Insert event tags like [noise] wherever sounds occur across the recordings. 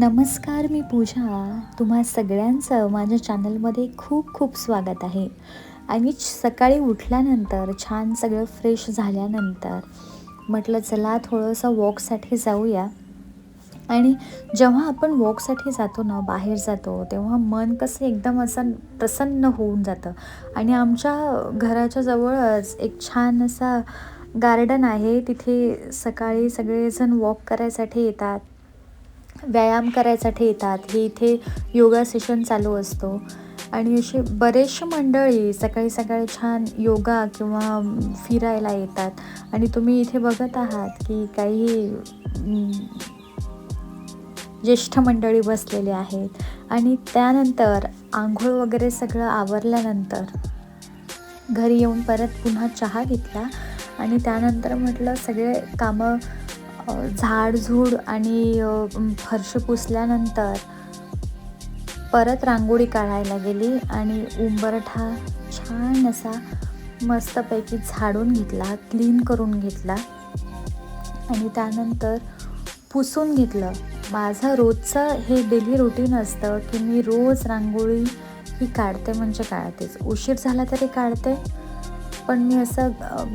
नमस्कार मी पूजा. तुम्हा सगळ्यांचं माझ्या चॅनलमध्ये खूप खूप स्वागत आहे. आणि सकाळी उठल्यानंतर छान सगळं फ्रेश झाल्यानंतर म्हटलं चला थोडंसं वॉकसाठी जाऊया. आणि जेव्हा आपण वॉकसाठी जातो ना बाहेर जातो तेव्हा मन कसं एकदम असं प्रसन्न होऊन जातं. आणि आमच्या घराच्या जवळच एक छान असा गार्डन आहे. तिथे सकाळी सगळेजण वॉक करायसाठी येतात. व्यायाम करायसाठी येतात. हे इथे योगा सेशन चालू असतो. आणि अशी बरेचशी मंडळी सकाळी सकाळी छान योगा किंवा फिरायला येतात. आणि तुम्ही इथे बघत आहात की काही ज्येष्ठ मंडळी बसलेले आहेत. आणि त्यानंतर आंघोळ वगैरे सगळं आवरल्यानंतर घरी येऊन परत पुन्हा चहा घेतला. आणि त्यानंतर म्हटलं सगळे कामं झाडझूड आणि फरश पुसल्यानंतर परत रांगोळी काढायला गेली आणि उंबरठा छान असा मस्तपैकी झाडून घेतला क्लीन करून घेतला. आणि त्यानंतर पुसून घेतलं. माझं रोजचं हे डेली रुटीन असतं की मी रोज रांगोळी ही काढते म्हणजे काढतेच. उशीर झाला तरी काढते. पण मी असं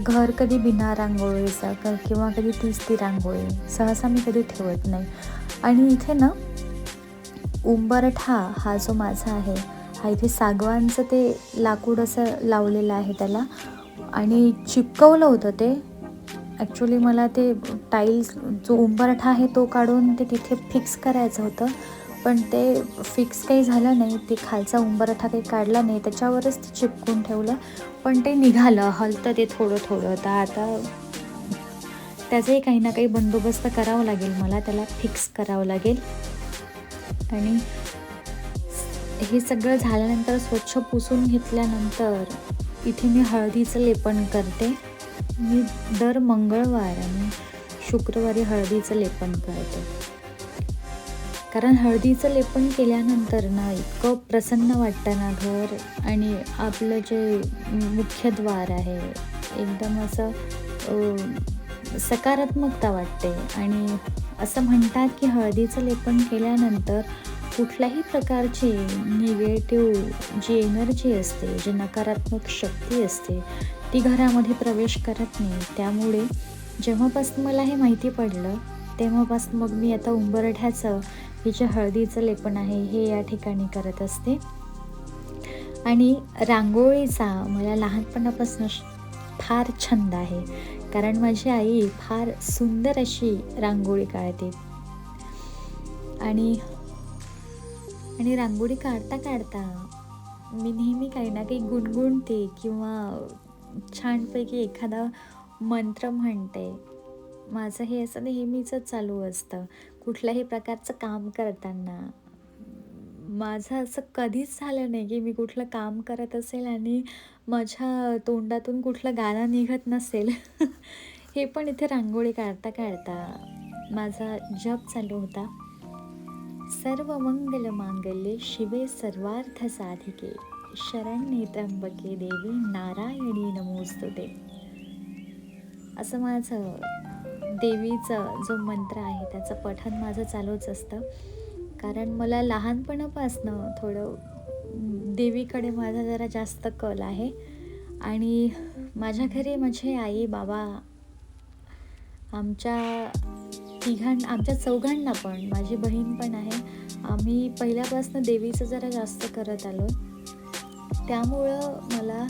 घर कधी बिना रांगोळीचं क किंवा कधी तीच ती रांगोळी सहसा मी कधी ठेवत नाही. आणि इथे ना उंबरठा हा जो माझा आहे हा इथे सागवानचं ते लाकूड असं लावलेलं आहे त्याला. आणि चिपकवलं होतं ते. ॲक्च्युली मला ते टाईल्स जो उंबरठा आहे तो काढून ते तिथे फिक्स करायचं होतं. पण ते फिक्स काही झालं नाही. ते खालचा उंबरठा काही काढला नाही. त्याच्यावरच ते चिपकून ठेवलं. पण ते निघालं. हलतं ते थोडं थोडं. तर आता त्याचाही काही ना काही बंदोबस्त करावा लागेल मला. त्याला फिक्स करावं लागेल. आणि हे सगळं झाल्यानंतर स्वच्छ पुसून घेतल्यानंतर इथे मी हळदीचं लेपन करते. मी दर मंगळवार आणि शुक्रवारी हळदीचं लेपन करते. कारण हळदीचं लेपन केल्यानंतर ना इतकं प्रसन्न वाटतं ना घर आणि आपलं जे मुख्य द्वार आहे एकदम असं सकारात्मकता वाटते. आणि असं म्हणतात की हळदीचं लेपन केल्यानंतर कुठल्याही प्रकारची निगेटिव्ह जी एनर्जी असते जी नकारात्मक शक्ती असते ती घरामध्ये प्रवेश करत नाही. त्यामुळे जेव्हापासून मला हे माहिती पडलं तेव्हापासून मग मी आता उंबरठ्याचं हे जे हळदीचं लेपन आहे हे या ठिकाणी करत असते. आणि रांगोळीचा मला लहानपणापासून फार छंद आहे. कारण माझी आई फार सुंदर अशी रांगोळी काढते. आणि आणि रांगोळी काढता काढता मी नेहमी काही ना काही गुणगुणते किंवा छानपैकी एखादा मंत्र म्हणते. माझं हे असं नेहमीच चालू असतं. कुठल्याही प्रकारचं काम करताना माझं असं कधीच झालं नाही की मी कुठलं काम करत असेल आणि माझ्या तोंडातून कुठलं गाणं निघत नसेल. [laughs] हे पण इथे रांगोळी काढता काढता माझा जप चालू होता. सर्व मंगल मांगल्ये शिवे सर्वार्थ साधिके शरण्ये त्र्यंबके देवी नारायणी नमोस्तुते. असं माझं देवीचं जो मंत्र आहे त्याचं पठण माझं चालूच असतं. कारण मला लहानपणापासनं थोडं देवीकडे माझा जरा जास्त कल आहे. आणि माझ्या घरी माझे आई बाबा आमच्या तिघां आमच्या चौघांना पण माझी बहीण पण आहे. आम्ही पहिल्यापासून देवीचं जरा जास्त करत आलो. त्यामुळं मला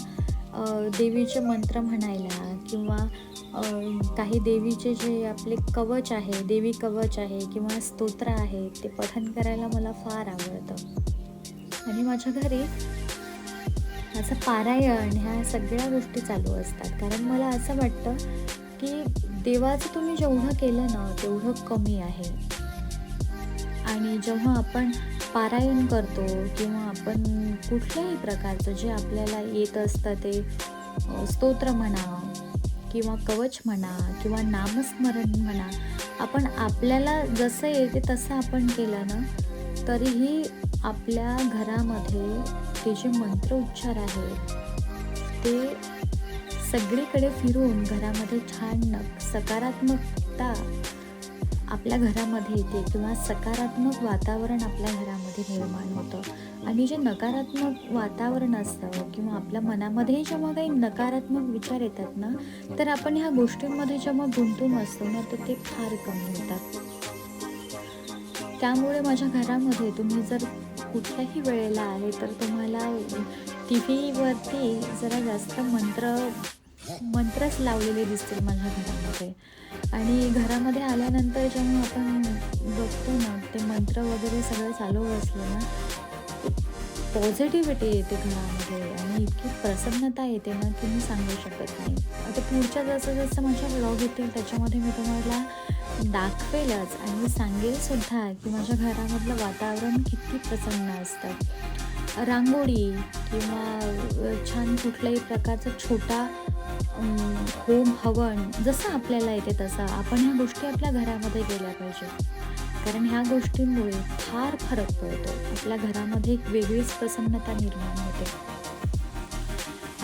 देवीचे मंत्र म्हणायला किंवा काही देवीचे जे आपले कवच आहे देवी कवच आहे किंवा स्तोत्र आहे ते पठन करायला मला फार आवडतं. आणि माझ्या घरी असं पारायण ह्या सगळ्या गोष्टी चालू असतात. कारण मला असं वाटतं की देवाचं तुम्ही जेवढं केलं ना तेवढं कमी आहे. आणि जेव्हा आपण पारायण करतो किंवा आपण कुठल्याही प्रकारचं जे आपल्याला येत असतं ते स्तोत्र म्हणा किंवा कवच म्हणा किंवा नामस्मरण म्हणा आपण आपल्याला जसं येते तसं आपण केलं ना तरीही आपल्या घरामध्ये ते जे मंत्र उच्चार आहेत ते सगळीकडे फिरून घरामध्ये छान सकारात्मकता आपल्या घरामध्ये येते किंवा सकारात्मक वातावरण आपल्या घरामध्ये निर्माण होतं. आणि जे नकारात्मक वातावरण असतं किंवा आपल्या मनामध्ये जेव्हा काही नकारात्मक विचार येतात ना तर आपण ह्या गोष्टींमध्ये जेव्हा गुंतून असतो ना तर ते फार कमी होतात. त्यामुळे माझ्या घरामध्ये तुम्ही जर कुठल्याही वेळेला आहे तर तुम्हाला टी व्हीवरती जरा जास्त मंत्र मंत्रच लावलेले दिसतील माझ्या घरामध्ये. आणि घरामध्ये आल्यानंतर जेव्हा आपण बघतो ना ते मंत्र वगैरे सगळं चालू असलं ना पॉझिटिव्हिटी येते घरामध्ये आणि इतकी प्रसन्नता येते ना की मी सांगू शकत नाही. आता पुढच्या जसं जसं माझ्या ब्लॉग येतील त्याच्यामध्ये मी तुम्हाला दाखवेलच आणि सांगेल सुद्धा की माझ्या घरामधलं वातावरण किती प्रसन्न असतं. रांगोळी किंवा छान कुठल्याही प्रकारचा छोटा होम हवन जसं आपल्याला येते तसं आपण ह्या गोष्टी आपल्या घरामध्ये केल्या पाहिजे. कारण ह्या गोष्टींमुळे फार फरक पडतो. आपल्या घरामध्ये एक वेगळीच प्रसन्नता निर्माण होते.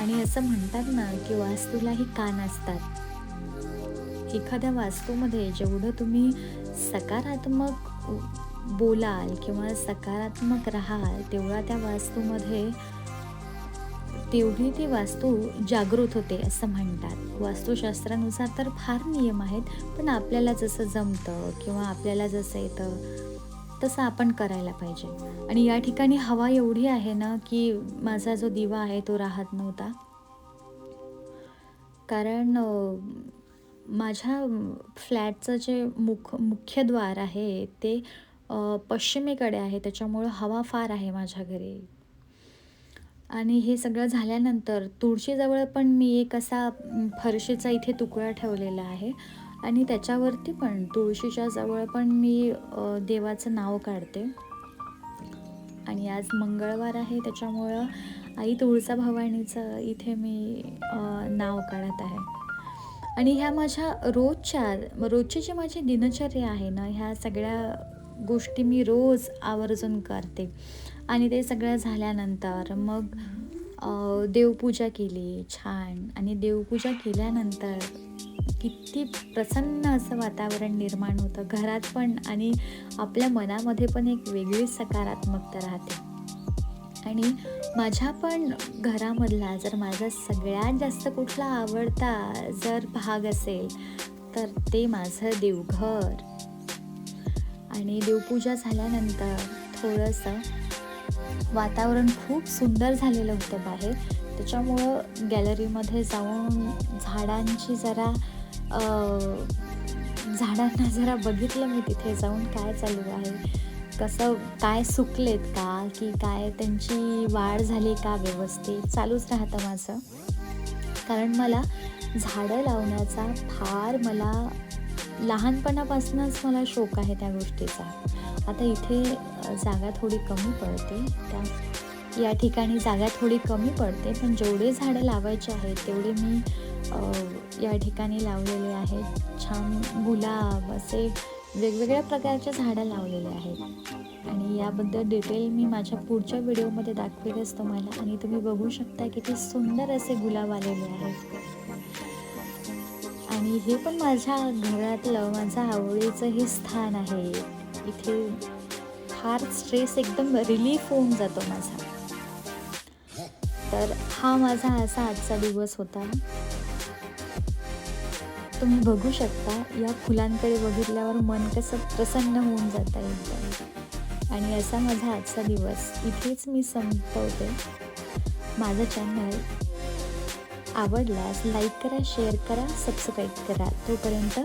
आणि असं म्हणतात ना की वास्तूलाही कान असतात. एखाद्या वास्तूमध्ये जेवढं तुम्ही सकारात्मक बोलाल किंवा सकारात्मक राहाल तेवढा त्या वास्तूमध्ये तेवढी ती वास्तू जागृत होते असं म्हणतात. वास्तुशास्त्रानुसार तर फार नियम आहेत पण आपल्याला जसं जमतं किंवा आपल्याला जसं येतं तसं आपण करायला पाहिजे. आणि या ठिकाणी हवा एवढी आहे ना की माझा जो दिवा आहे तो राहत नव्हता. कारण माझ्या फ्लॅटचं जे मुख मुख्य द्वार आहे ते पश्चिमेकडे आहे त्याच्यामुळं हवा फार आहे माझ्या घरी. आणि हे सगळं झाल्यानंतर तुळशीजवळ पण मी एक असा फरशीचा इथे तुकडा ठेवलेला आहे. आणि त्याच्यावरती पण तुळशीच्या जवळ पण मी देवाचं नाव काढते. आणि आज मंगळवार आहे त्याच्यामुळं आई तुळसा भवानीचं इथे मी नाव काढत आहे. आणि ह्या माझ्या रोजच्या रोजची जी माझी दिनचर्या आहे ना ह्या सगळ्या गोष्टी मी रोज आवर्जून करते. आणि ते सगळं झाल्यानंतर मग देवपूजा केली छान. आणि देवपूजा केल्यानंतर किती प्रसन्न असं वातावरण निर्माण होतं घरात पण आणि आपल्या मनामध्ये पण एक वेगळीच सकारात्मकता राहते. आणि माझ्या पण घरामधला जर माझा सगळ्यात जास्त कुठला आवडता जर भाग असेल तर ते माझं देवघर. आणि देवपूजा झाल्यानंतर थोडंसं वातावरण खूप सुंदर झालेलं होतं बाहेर. त्याच्यामुळं गॅलरीमध्ये जाऊन झाडांची जरा झाडांना जरा बघितलं मी तिथे जाऊन काय चालू आहे. कसं काय सुकलेत का की काय त्यांची वाढ झाली का व्यवस्थित? चालूच राहतं माझं. कारण मला झाडं लावण्याचा फार मला लहानपणापासूनच मला शौक आहे त्या गोष्टीचा. आता इथे जागा थोडी कमी पडते. त्या या ठिकाणी जागा थोडी कमी पडते पण जेवढे झाडं लावायचे आहेत तेवढे मी या ठिकाणी लावलेले आहेत. छान गुलाब असे वेगवेगळ्या प्रकारचे झाडं लावलेले आहेत. आणि याबद्दल डिटेल मी माझ्या पुढच्या व्हिडिओमध्ये दाखवेलच तुम्हाला. आणि तुम्ही बघू शकता किती सुंदर असे गुलाब आलेले आहेत. आणि हे पण माझ्या घरातलं माझं आवडीचं हे स्थान आहे. इथे फार स्ट्रेस एकदम रिलीफ होऊन जातो माझा. तर हा माझा असा आजचा दिवस होता. तुम्ही बघू शकता या फुलांकडे बघितल्यावर मन कसं प्रसन्न होऊन जातं एकदम. आणि असा माझा आजचा दिवस. इथेच मी संपवते. माझं चॅनल आवडल्यास लाईक करा शेअर करा सबस्क्राईब करा. तोपर्यंत